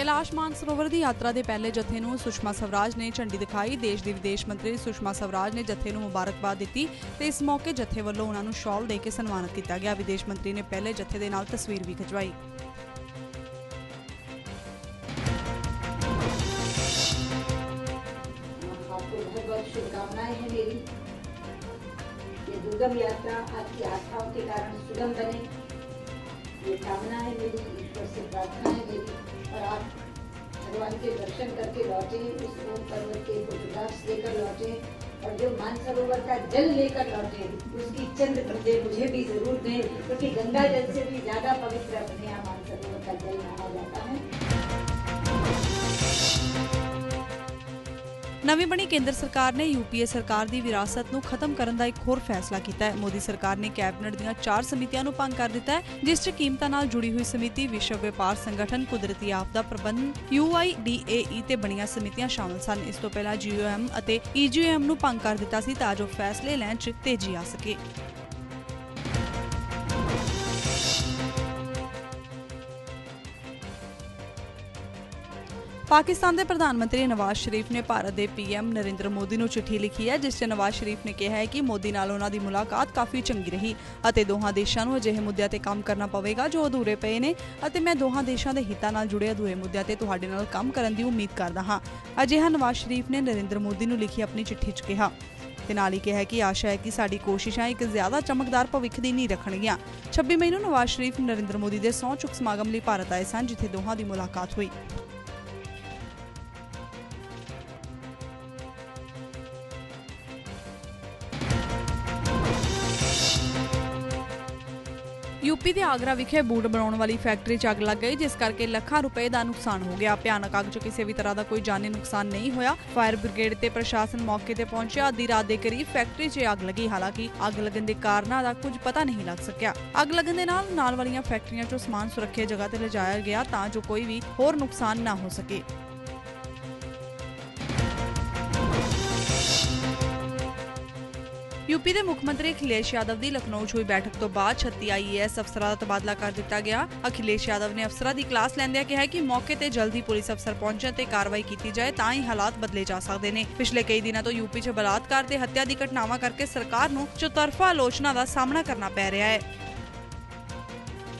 ਕੈਲਾਸ਼ ਮਾਨਸਰੋਵਰ ਦੀ ਯਾਤਰਾ ਦੇ ਪਹਿਲੇ ਜਥੇ ਨੂੰ ਸੁਸ਼ਮਾ ਸਵਰਾਜ ਨੇ ਝੰਡੀ ਦਿਖਾਈ ਦੇਸ਼ ਦੀ ਵਿਦੇਸ਼ ਮੰਤਰੀ ਸੁਸ਼ਮਾ ਸਵਰਾਜ ਨੇ ਜਥੇ ਨੂੰ ਮੁਬਾਰਕਬਾਦ ਦਿੱਤੀ ਤੇ ਇਸ ਮੌਕੇ ਜਥੇ ਵੱਲੋਂ ਉਹਨਾਂ ਨੂੰ ਸ਼ਾਲ ਦੇ ਕੇ ਸਨਮਾਨਿਤ ਕੀਤਾ ਗਿਆ ਵਿਦੇਸ਼ ਮੰਤਰੀ ਨੇ ਪਹਿਲੇ ਜਥੇ ਦੇ ਨਾਲ ਤਸਵੀਰ ਵੀ ਖਿਚਵਾਈ आपको बहुत बहुत शुभकामनाएं हैं मेरी ये दुर्गम यात्रा आपकी आस्थाओं के कारण सुगम बने ये कामना है, मेरी ईश्वर से प्रार्थना है, मेरी और आप भगवान के दर्शन करके लौटे, उस ओम पर्वत के फोटोग्राफ्स लेकर लौटे और जो मानसरोवर का जल लेकर लौटे, उसकी चंद्र बंदे मुझे भी ज़रूर दें, क्योंकि गंगा जल से भी ज़्यादा पवित्र ਨਵੀਂ ਬਣੀ ਕੇਂਦਰ ਸਰਕਾਰ ਨੇ ਯੂਪੀਏ ਸਰਕਾਰ ਦੀ ਵਿਰਾਸਤ ਨੂੰ ਖਤਮ ਕਰਨ ਦਾ ਇੱਕ ਹੋਰ ਫੈਸਲਾ ਕੀਤਾ ਹੈ। ਮੋਦੀ ਸਰਕਾਰ ਨੇ ਕੈਬਨਿਟ ਦੀਆਂ ਚਾਰ ਸਮਿਤੀਆਂ ਨੂੰ ਭੰਗ ਕਰ ਦਿੱਤਾ ਹੈ, ਜਿਸ 'ਚ ਕੀਮਤਾਂ ਨਾਲ ਜੁੜੀ ਹੋਈ ਸਮਿਤੀ, ਵਿਸ਼ਵ ਵਪਾਰ ਸੰਗਠਨ, ਕੁਦਰਤੀ ਆਫਦਾ ਪ੍ਰਬੰਧਨ UIDAE ਤੇ ਬਣੀਆਂ ਸਮਿਤੀਆਂ ਸ਼ਾਮਲ ਸਨ। ਇਸ ਤੋਂ ਪਹਿਲਾਂ GOM ਅਤੇ ਈਜੀਓਐਮ ਨੂੰ ਭੰਗ ਕਰ ਦਿੱਤਾ ਸੀ ਤਾਂ ਜੋ ਫੈਸਲੇ ਲੈਣ 'ਚ ਤੇਜ਼ੀ ਆ ਸਕੇ। ਪਾਕਿਸਤਾਨ ਦੇ ਪ੍ਰਧਾਨ ਮੰਤਰੀ ਨਵਾਜ਼ ਸ਼ਰੀਫ ਨੇ ਭਾਰਤ ਦੇ ਪੀਐਮ ਨਰਿੰਦਰ ਮੋਦੀ ਨੂੰ ਚਿੱਠੀ ਲਿਖੀ ਹੈ, ਜਿਸ 'ਚ ਨਵਾਜ਼ ਸ਼ਰੀਫ ਨੇ ਕਿਹਾ ਹੈ ਕਿ ਮੋਦੀ ਨਾਲ ਉਹਨਾਂ ਦੀ ਮੁਲਾਕਾਤ ਕਾਫੀ ਚੰਗੀ ਰਹੀ ਅਤੇ ਦੋਹਾਂ ਦੇਸ਼ਾਂ ਨੂੰ ਅਜਿਹੇ ਮੁੱਦਿਆਂ ਤੇ ਕੰਮ ਕਰਨਾ ਪਵੇਗਾ ਜੋ ਅਧੂਰੇ ਪਏ ਨੇ ਅਤੇ ਮੈਂ ਦੋਹਾਂ ਦੇਸ਼ਾਂ ਦੇ ਹਿੱਤਾਂ ਨਾਲ ਜੁੜੇ ਅਧੂਰੇ ਮੁੱਦਿਆਂ ਤੇ ਤੁਹਾਡੇ ਨਾਲ ਕੰਮ ਕਰਨ ਦੀ ਉਮੀਦ ਕਰਦਾ ਹਾਂ। ਅਜਿਹਾ ਨਵਾਜ਼ ਸ਼ਰੀਫ ਨੇ ਨਰਿੰਦਰ ਮੋਦੀ ਨੂੰ ਲਿਖੀ ਆਪਣੀ ਚਿੱਠੀ 'ਚ ਕਿਹਾ ਤੇ ਨਾਲ ਹੀ ਕਿਹਾ ਕਿ ਆਸ਼ਾ ਹੈ ਕਿ ਸਾਡੀ ਕੋਸ਼ਿਸ਼ਾਂ ਇੱਕ ਜ਼ਿਆਦਾ ਚਮਕਦਾਰ ਭਵਿੱਖ ਦੀ ਨੀਂਹ ਰੱਖਣਗੀਆਂ। 26 ਮਈ ਨੂੰ ਨਵਾਜ਼ ਸ਼ਰੀਫ ਨਰਿੰਦਰ ਮੋਦੀ ਦੇ ਸਹੁੰ ਚੁੱਕ ਸਮਾਗਮ ਲਈ ਭਾਰਤ ਆਏ ਸਨ, ਜਿੱਥੇ ਦੋਹਾਂ ਦੀ ਮੁਲਾਕਾਤ ਹੋਈ। ਯੂਪੀ ਦੇ ਆਗਰਾ ਵਿਖੇ ਬੂਟ ਬਣਾਉਣ ਵਾਲੀ ਫੈਕਟਰੀ 'ਚ ਅੱਗ ਲੱਗ ਗਈ, ਜਿਸ ਕਰਕੇ ਲੱਖਾਂ ਰੁਪਏ ਦਾ ਨੁਕਸਾਨ ਹੋ ਗਿਆ। ਭਿਆਨਕ ਅੱਗ 'ਚ ਕਿਸੇ ਵੀ ਤਰ੍ਹਾਂ ਦਾ ਕੋਈ ਜਾਨੀ ਨੁਕਸਾਨ ਨਹੀਂ ਹੋਇਆ। ਫਾਇਰ ਬ੍ਰਿਗੇਡ ਤੇ ਪ੍ਰਸ਼ਾਸਨ ਮੌਕੇ ਤੇ ਪਹੁੰਚਿਆ। ਅੱਧੀ ਰਾਤ ਦੇ ਕਰੀਬ ਫੈਕਟਰੀ 'ਚ ਅੱਗ ਲੱਗੀ। ਹਾਲਾਂਕਿ ਅੱਗ ਲੱਗਣ ਦੇ ਕਾਰਨਾਂ ਦਾ ਕੁਝ ਪਤਾ ਨਹੀਂ ਲੱਗ ਸਕਿਆ। ਅੱਗ ਲੱਗਣ ਦੇ ਨਾਲ ਨਾਲ ਵਾਲੀਆਂ ਫੈਕਟਰੀਆਂ 'ਚੋਂ ਸਮਾਨ ਸੁਰੱਖਿਅਤ ਜਗ੍ਹਾ ਤੇ ਲਿਜਾਇਆ ਗਿਆ ਤਾਂ ਜੋ ਕੋਈ ਵੀ ਹੋਰ ਨੁਕਸਾਨ ਨਾ ਹੋ ਸਕੇ। ਯੂਪੀ ਦੇ ਮੁੱਖ ਮੰਤਰੀ ਅਖਿਲੇਸ਼ ਯਾਦਵ ਦੀ ਲਖਨਊ 'ਚ ਹੋਈ ਬੈਠਕ ਤੋਂ ਬਾਅਦ 36 ਆਈਏਐਸ ਅਫਸਰਾਂ ਦਾ ਤਬਾਦਲਾ ਕਰ ਦਿੱਤਾ ਗਿਆ। ਅਖਿਲੇਸ਼ ਯਾਦਵ ਨੇ ਅਫਸਰਾਂ ਦੀ ਕਲਾਸ ਲੈਂਦਿਆਂ ਕਿਹਾ ਕਿ ਮੌਕੇ ਤੇ ਜਲਦੀ ਪੁਲਿਸ ਅਫਸਰ ਪਹੁੰਚਣ ਤੇ ਕਾਰਵਾਈ ਕੀਤੀ ਜਾਏ ਤਾਂ ਹੀ ਹਾਲਾਤ ਬਦਲੇ ਜਾ ਸਕਦੇ ਨੇ। ਪਿਛਲੇ ਕਈ ਦਿਨਾਂ ਤੋਂ ਯੂਪੀ 'ਚ ਬਲਾਤਕਾਰ ਤੇ ਹੱਤਿਆ ਦੀ ਘਟਨਾਵਾਂ ਕਰਕੇ ਸਰਕਾਰ ਨੂੰ ਚੌਤਰਫਾ ਆਲੋਚਨਾ ਦਾ ਸਾਹਮਣਾ ਕਰਨਾ ਪੈ ਰਿਹਾ ਹੈ।